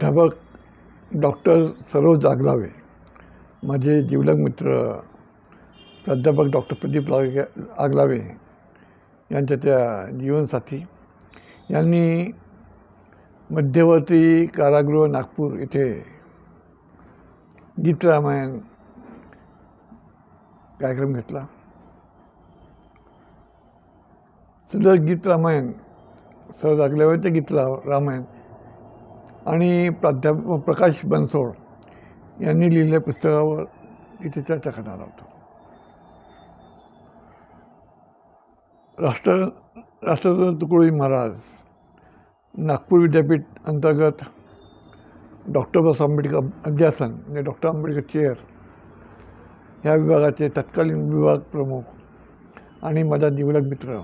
प्राध्यापक डॉक्टर सरोज जागलावे माझे जिवलग मित्र प्राध्यापक डॉक्टर प्रदीप लागे आगलावे यांच्या त्या जीवनसाथी यांनी मध्यवर्ती कारागृह नागपूर इथे गीत रामायण कार्यक्रम घेतला. सदर गीत रामायण सरोज आगलावेचे गीत रा रामायण आणि प्राध्यापक प्रकाश बनसोड यांनी लिहिलेल्या पुस्तकावर इथे चर्चा करणार आहोत. राष्ट्र राष्ट्र तुकडोजी महाराज नागपूर विद्यापीठ अंतर्गत डॉक्टर बाबासाहेब आंबेडकर अध्यासन म्हणजे डॉक्टर आंबेडकर चेअर ह्या विभागाचे तत्कालीन विभाग प्रमुख आणि माझा निवडक मित्र.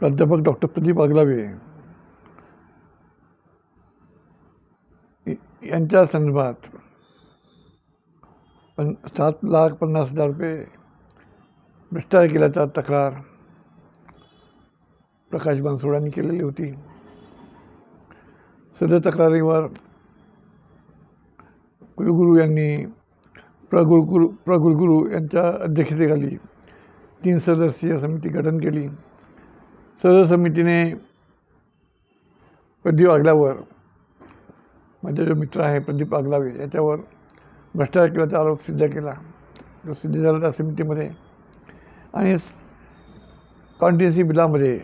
प्राध्यापक डॉक्टर प्रदीप आगलावे यांच्या संदर्भात पण सात लाख पन्नास हजार रुपये भ्रष्टाचार केल्याचा तक्रार प्रकाश बनसोडांनी केलेली होती. सदर तक्रारीवर कुलगुरू यांनी प्रगुरुगुरू प्रकुलगुरू यांच्या अध्यक्षतेखाली तीन सदस्यीय समिती गठन केली. सदर समितीने पदवी वागल्यावर माझा जो मित्र आहे प्रदीप आगलावे याच्यावर भ्रष्टाचार केल्याचा आरोप सिद्ध केला. जो सिद्ध झाला त्या समितीमध्ये. आणि कॉन्टिन्सी बिलामध्ये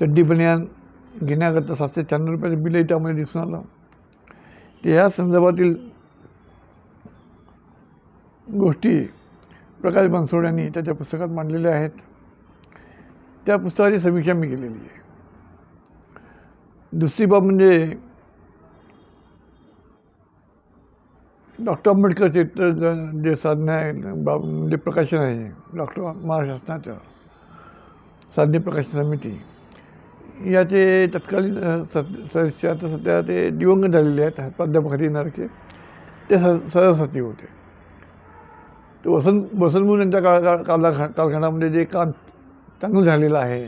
चड्डी बनियान घेण्याकरता सातशे शहाण्णव रुपयाचं बिलही त्यामध्ये दिसून आलं. ते ह्या संदर्भातील गोष्टी प्रकाश बनसोड यांनी त्याच्या पुस्तकात मांडलेल्या आहेत. त्या पुस्तकाची समीक्षा मी केलेली आहे. दुसरी बाब म्हणजे डॉक्टर आंबेडकर चित्र जे साधना आहे बाब म्हणजे प्रकाशन आहे डॉक्टर महाराष्ट्राचं साधने प्रकाशन समिती याचे तत्कालीन सद सदस्य आता सध्या ते दिवंगत झालेले आहेत प्राध्यापक हरिनारखे ते स सदस्य होते. तर वसंत वसंत मुन यांच्या काळ काला कालखंडामध्ये जे काम चांगलं झालेलं आहे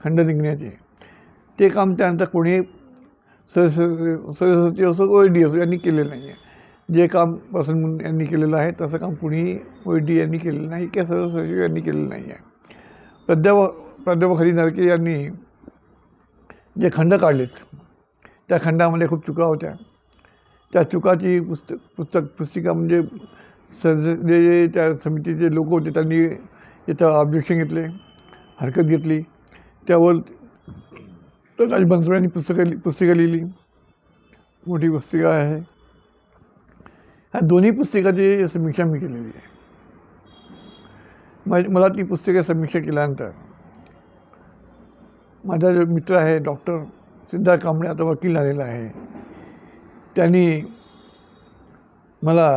खंड निघण्याचे ते काम त्यानंतर कोणी सदस्य सदस्य असो ओ डी असो यांनी केलेलं नाही आहे जे काम वसंत यांनी केलेलं आहे तसं काम कुणीही ओ यांनी केलेलं नाही किंवा सर्व सचिव यांनी केलेलं नाही आहे. प्राध्यापक प्राध्यापक हरी नरके यांनी जे खंड काढलेत त्या खंडामध्ये खूप चुका होत्या. त्या चुकाची पुस्तक पुस्तक पुस्तिका म्हणजे सदस्य जे त्या समितीचे लोक होते त्यांनी याचं ऑब्जेक्शन घेतले हरकत घेतली. त्यावर प्रकाश बनसोड यांनी पुस्तकं लि- पुस्तिका लिहिली. मोठी पुस्तिका आहे. ह्या दोन्ही पुस्तकाची समीक्षा मी केलेली आहे. माझ मला ती पुस्तके समीक्षा केल्यानंतर माझा जो मित्र आहे डॉक्टर सिद्धार्थ कांबळे आता वकील झालेला आहे त्यांनी मला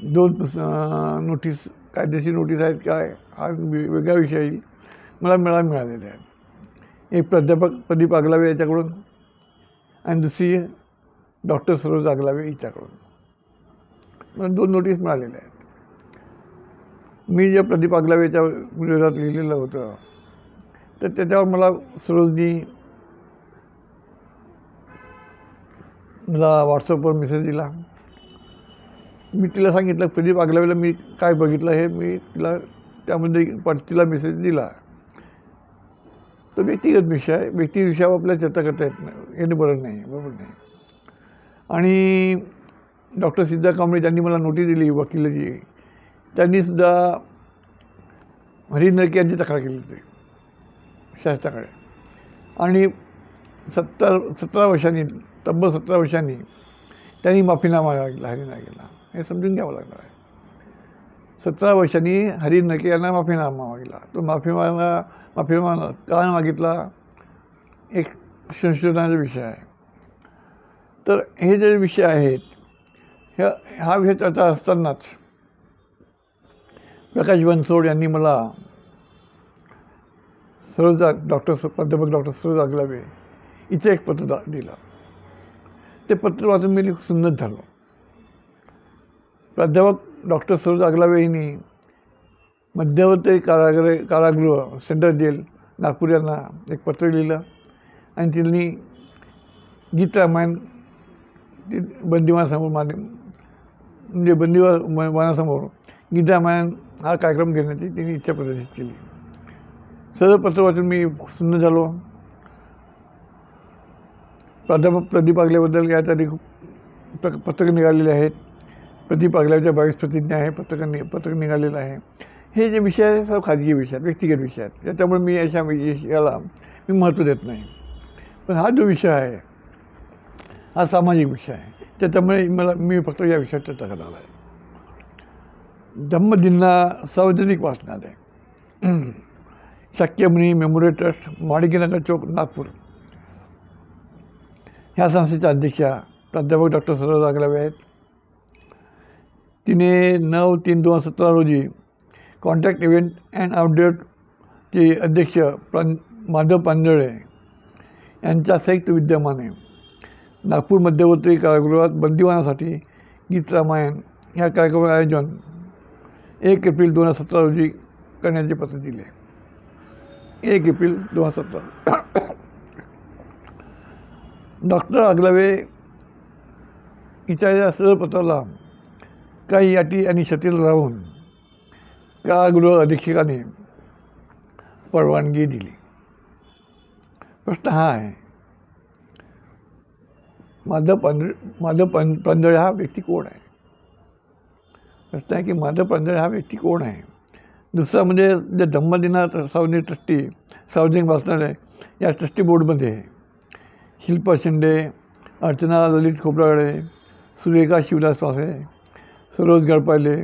दोन पुस नोटीस कायदेशीर नोटीस आहेत काय हा वेगळा विषय येईल मला मिळा मिळालेले आहेत. एक प्राध्यापक प्रदीप आगलावे याच्याकडून आणि दुसरी डॉक्टर सरोज आगलावे हिच्याकडून मला दोन नोटीस मिळालेल्या आहेत. मी जे प्रदीप आगलावेच्या विरोधात लिहिलेलं होतं तर त्याच्यावर मला सरोजनी मला व्हॉट्सअपवर मेसेज दिला. मी तिला सांगितलं प्रदीप आगलावेला मी काय बघितलं हे? मी तिला त्यामध्ये पण तिला मेसेज दिला. तो व्यक्तिगत विषय आहे. व्यक्तिविषयावर आपल्याला चर्चा करता येत नाही. येणं बरं नाही. बरोबर नाही. आणि डॉक्टर सिद्धा कांबळे ज्यांनी मला नोटीस दिली वकिलाची त्यांनीसुद्धा हरी नरके यांची तक्रार केली होती शास्त्राकडे आणि सत्तर सतरा वर्षांनी तब्बल सतरा वर्षांनी त्यांनी माफीनामा मागितला हरी नरकेला हे समजून घ्यावं लागणार आहे. सतरा वर्षांनी हरी नरके यांना माफीनामा मागितला. तो माफीनामा माफीनामा का मागितला? एक संशोधनाचा विषय आहे. तर हे जे विषय आहेत ह्या हा विषय चर्चा असतानाच प्रकाश बनसोड यांनी मला सरोज डॉक्टर प्राध्यापक डॉक्टर सरोज आगलावे इथे एक पत्र दा दिलं. ते पत्र वाचून मी खूप झालो. प्राध्यापक डॉक्टर सरोज आगलावे यांनी मध्यवर्ती कारागृह कारागृह सेंट्रल जेल नागपूर यांना एक पत्र लिहिलं आणि त्यांनी गीत रामायण ते बंदिवानासमोर माने म्हणजे बंदिवा वनासमोर गीत रामायण हा कार्यक्रम घेण्याची त्यांनी इच्छा प्रदर्शित केली. सदर पत्र वाचून मी सुन्न झालो. प्राध्यापक प्रदीप आगल्याबद्दल याच्या आधी खूप प्र पत्रकं निघालेले आहेत. प्रदीप आगल्याच्या बावीस प्रतिज्ञा आहे. पत्रकं नि पत्रक निघालेलं आहे. हे जे विषय आहेत सर्व खाजगी विषय आहेत व्यक्तिगत विषय आहेत. त्याच्यामुळे मी अशा याला मी महत्त्व देत नाही. पण हा जो विषय आहे हा सामाजिक विषय आहे. त्याच्यामुळे मला मी फक्त या विषयात चर्चा करणार आहे. धम्मदिनला सार्वजनिक वाचनालय. Shakyamuni memorial trust Manikinagar chowk Nagpur. ह्या संस्थेच्या अध्यक्षा प्राध्यापक डॉक्टर सरोज आगलावे आहेत. तिने नऊ तीन दोन हजार सतरा रोजी कॉन्टॅक्ट इव्हेंट अँड आउटडेटचे अध्यक्ष प्रां माधव पांजळे यांच्या संयुक्त विद्यमाने नागपूर मध्यवर्ती कारागृहात बंदिवानासाठी गीत रामायण ह्या कार्यक्रमाचे आयोजन एक एप्रिल दोन हजार सतरा रोजी करण्याचे पत्र दिले. एक एप्रिल दोन हजार सतरा. डॉक्टर आगलावे हिच्या या सरळ पत्राला काही अटी आणि शतील राहून कारागृह अधीक्षकाने परवानगी दिली. प्रश्न हा आहे माधव पांढरे माधव पं पांजळे हा व्यक्ती कोण आहे? प्रश्न आहे की माधव पांजळे हा व्यक्ती कोण आहे? दुसरा म्हणजे जे धम्मदिना सावनी ट्रस्टी सार्वजनिक वाचनालय या ट्रस्टी बोर्डमध्ये शिल्पा शिंदे अर्चना ललित खोबरागडे सुरेखा शिवदास वासे सरोज गडपाले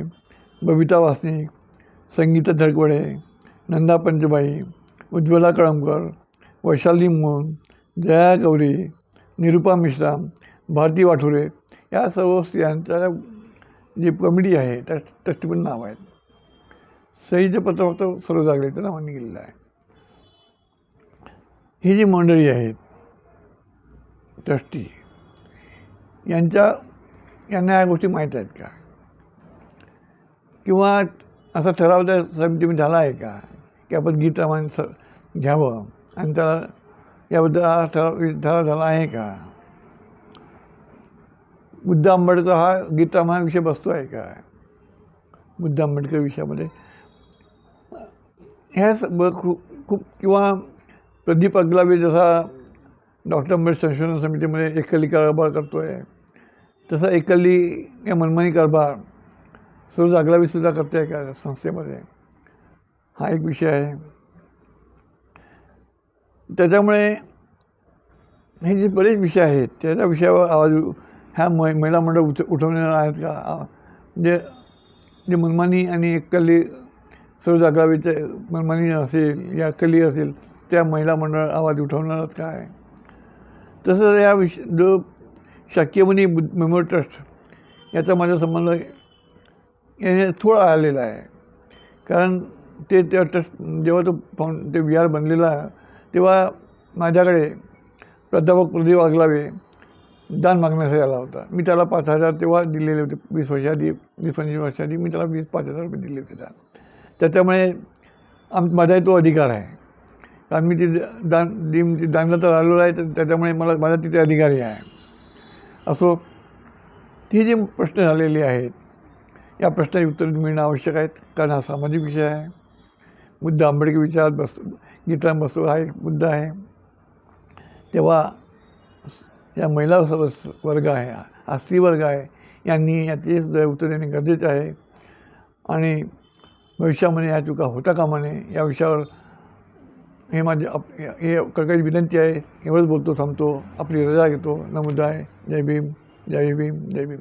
बबिता वासनिक संगीता धडकवडे नंदा पंचबाई उज्ज्वला कळमकर वैशाली मोहन जया गौरी निरुपा मिश्रा भारती वाठुरे या सर्व स्त्रियांच्या जी कमिटी आहे त्या ट्रस्टी पण नाव आहेत. सईचं पत्र फक्त सर्व जागल्याच्या नावाने गेलेलं आहे. ही जी मंडळी आहेत ट्रस्टी यांच्या यांना या गोष्टी माहीत आहेत का? किंवा असा ठराव त्या समितीमध्ये झाला आहे का की आपण गीत रामायण स घ्यावं आणि त्याला याबद्दल हा ठराव ठराव झाला आहे का? बुद्ध आंबेडकर हा गीता रामायण विषय बसतो आहे का? बुद्ध आंबेडकर विषयामध्ये. ह्या खूप खूप किंवा प्रदीप अगलावे जसा डॉक्टर आंबेडकर संशोधन समितीमध्ये एकली कारभार करतो आहे तसा एकली या मनमानी कारभार सर्व अगलावीसुद्धा करते आहे का संस्थेमध्ये? हा एक विषय आहे. त्याच्यामुळे हे जे बरेच विषय आहेत त्याच्या विषयावर आवाज ह्या मै महिला मंडळ उठ उठवणार आहेत का? म्हणजे जे मनमानी आणि एकली सर्व जागरावीचे मनमानी असेल या कली असेल त्या महिला मंडळ आवाज उठवणार काय? तसंच या विष जो शाक्यमुनी मेमोरियल ट्रस्ट याचा माझा संबंध याने थोडा आलेला आहे. कारण ते त्या ट्रस्ट जेव्हा तो फाउंड ते विहार आर बनलेला तेव्हा माझ्याकडे प्राध्यापक प्रदीप वागलावे दान मागण्यासाठी आला होता. मी त्याला पाच हजार तेव्हा दिलेले होते. वीस वर्षाआधी वीस पंचवीस वर्षाआधी मी त्याला वीस पाच हजार रुपये दिले होते दान. त्याच्यामुळे आम माझाही तो अधिकार आहे. कारण मी ती दान दि दानला तर आलेलो आहे तर त्याच्यामुळे मला माझा तिथे अधिकारी आहे. असो ती जी प्रश्न झालेले आहेत या प्रश्नाची उत्तर मिळणं आवश्यक आहेत. कारण हा सामाजिक विषय आहे. मुद्दा आंबेडकर विचारात बसतो गीता बसतो हा एक मुद्दा आहे. तेव्हा या महिला सदस्य वर्ग आहे हा स्त्री वर्ग आहे यांनी याचे सुद्धा उत्तर देणे गरजेचे आहे. आणि भविष्यामध्ये या चुका होता कामा नये या विषयावर हे माझे अप हे कळकळी विनंती आहे. एवढंच बोलतो थांबतो. आपली रजा घेतो. नमुदा आहे. जय भीम जय भीम जय भीम.